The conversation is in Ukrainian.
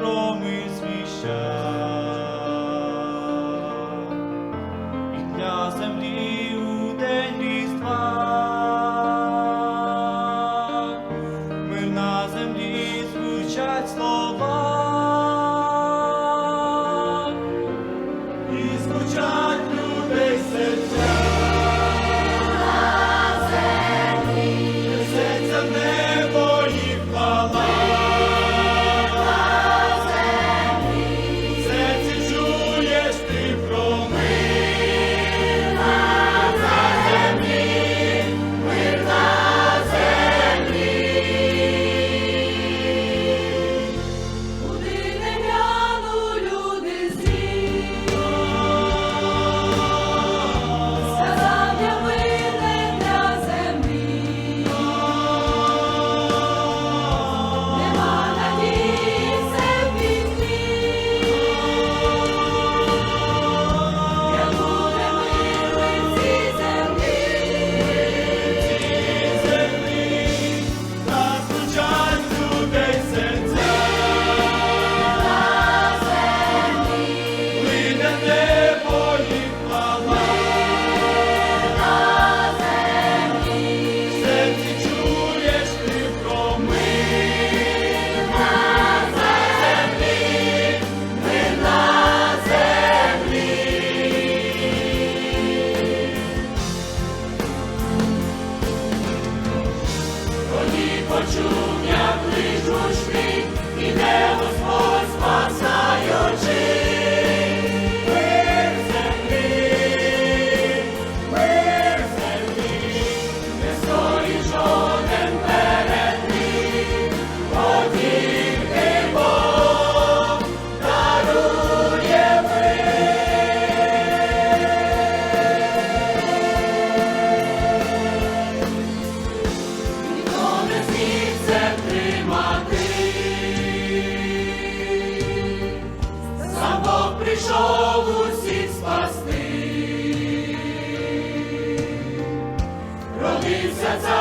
промис звіща. прийшов усіх спасти, родився цар.